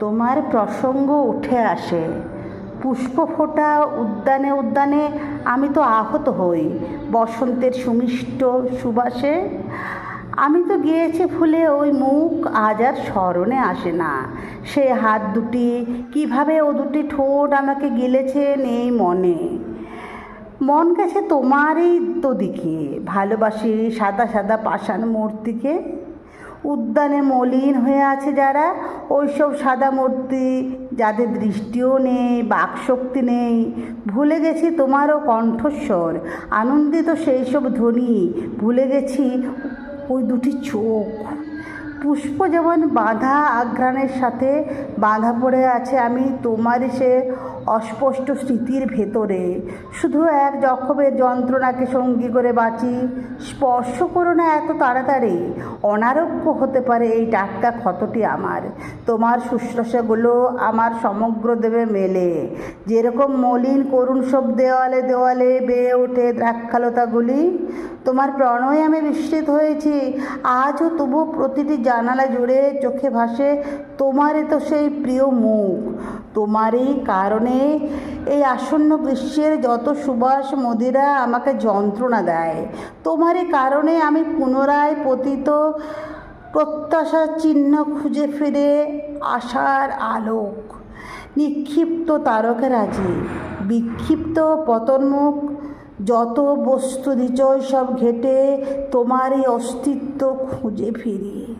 তোমার প্রসঙ্গ উঠে আসে। পুষ্প ফোটা উদ্যানে উদ্যানে আমি তো আহত হই, বসন্তের সুমিষ্ট সুবাসে। আমি তো গিয়েছি ফুলে ওই মুখ, আজ আর স্মরণে আসে না। সে হাত দুটি, কীভাবে ও দুটি ঠোঁট আমাকে গিলেছে নেই মনে। মন গেছে তোমারই তো দিকে, ভালোবাসি সাদা সাদা পাষাণ মূর্তিকে। উদ্যানে মলিন হয়ে আছে যারা। ওইসব সাদা মূর্তি যাদের দৃষ্টিও নেই, বাকশক্তি নেই। ভুলে গেছি তোমারও কণ্ঠস্বর। আনন্দিত সেই সব ধ্বনি। ভুলে গেছি ওই দুটি চোখ। পুষ্প যেমন বাঁধা আঘ্রাণের সাথে বাঁধা পড়ে আছে আমি তোমার সে অস্পষ্ট স্মৃতির ভেতরে। শুধু এক জখমের যন্ত্রণাকে সঙ্গী করে বাঁচি। স্পর্শ করো না এত তাড়াতাড়ি। অনারোগ্য হতে পারে এই টাটকা ক্ষতটি আমার। তোমার শুশ্রূষাগুলো আমার সমগ্র দেবে মেলে। যেরকম মলিন করুণ সব দেওয়ালে দেওয়ালে বেয়ে ওঠে দ্রাক্ষালতাগুলি তোমার প্রণয়ে আমি বিস্মিত হয়েছি। আজও তবু প্রতিটি জানালা জুড়ে চোখে ভাসে তোমারই তো সেই প্রিয় মুখ। তোমারই কারণে এই আসন্ন গ্রীষ্মের যত সুবাস মদিরা আমাকে যন্ত্রণা দেয়। তোমারই কারণে আমি পুনরায় পতিত প্রত্যাশার চিহ্ন খুঁজে ফিরে আশার আলোক। নিক্ষিপ্ত তারকারাজি বিক্ষিপ্ত পতনমুখ যত বস্তু নিচয় সব ঘেটে তোমারই অস্তিত্ব খুঁজে ফিরি।